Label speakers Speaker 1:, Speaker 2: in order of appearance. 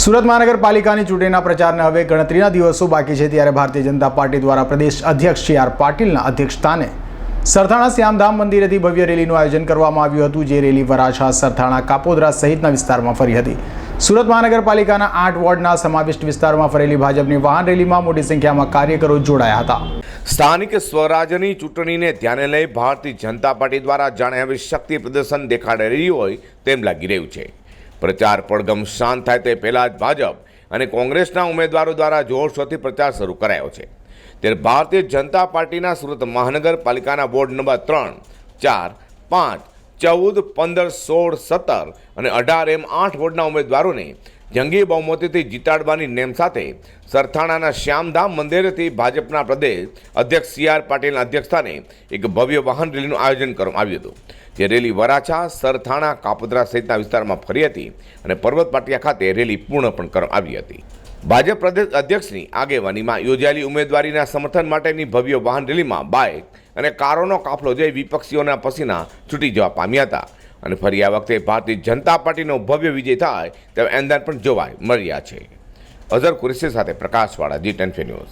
Speaker 1: સુરત મહાનગરપાલિકાની ચૂંટણીના પ્રચારને હવે ગણતરીના દિવસો બાકી છે ત્યારે ભારતીય જનતા પાર્ટી દ્વારા પ્રદેશ અધ્યક્ષ સી આર પાટીલના અધ્યક્ષસ્થાને સરથાણા શ્યામધામ મંદિરેથી ભવ્ય રેલીનું આયોજન કરવામાં આવ્યું હતું, જે રેલી વરાછા, સરથાણા, કાપોદરા સહિતના વિસ્તારમાં ફરી હતી. સુરત મહાનગરપાલિકાના આઠ વોર્ડના સમાવિષ્ટ વિસ્તારમાં ફરેલી ભાજપની વાહન રેલીમાં મોટી સંખ્યામાં કાર્યકરો જોડાયા હતા.
Speaker 2: સ્થાનિક સ્વરાજ્યની ચૂંટણીને ધ્યાને લઈ ભારતીય જનતા પાર્ટી દ્વારા જાણે હવે શક્તિ પ્રદર્શન દેખાડી રહ્યું હોય તેમ લાગી રહ્યું છે. પ્રચાર પડગમ શાંત થાય તે પહેલાં જ ભાજપ અને કોંગ્રેસના ઉમેદવારો દ્વારા જોરશોરથી પ્રચાર શરૂ કરાયો છે. ત્યારે ભારતીય જનતા પાર્ટીના સુરત મહાનગરપાલિકાના વોર્ડ નંબર ત્રણ, ચાર, પાંચ, ચૌદ, પંદર, સોળ, સત્તર અને અઢાર એમ આઠ વોર્ડના ઉમેદવારોને જંગી બહુમતીથી જીતાડવાની નેમ સાથે સરથાણાના શ્યામધામ મંદિરેથી ભાજપના પ્રદેશ અધ્યક્ષ સી આર પાટીલના અધ્યક્ષસ્થાને એક ભવ્ય વાહન રેલીનું આયોજન કરવામાં આવ્યું હતું. જે રેલી વરાછા, સરથાણા, કાપોદ્રા સહિતના વિસ્તારમાં ફરી હતી અને પર્વત પાટિયા ખાતે રેલી પૂર્ણ પણ કરવામાં આવી હતી. ભાજપ પ્રદેશ અધ્યક્ષની આગેવાનીમાં યોજાયેલી ઉમેદવારીના સમર્થન માટેની ભવ્ય વાહન રેલીમાં બાઇક અને કારોનો કાફલો જઈ વિપક્ષીઓના પસીના છૂટી જવા પામ્યા હતા. અને ફરી આ વખતે ભારતીય જનતા પાર્ટીનો ભવ્ય વિજય થાય તેવા એંધાન પણ જોવાય મળ્યા છે. અઝર કુરેશી સાથે પ્રકાશવાળા જી ટેન ન્યૂઝ.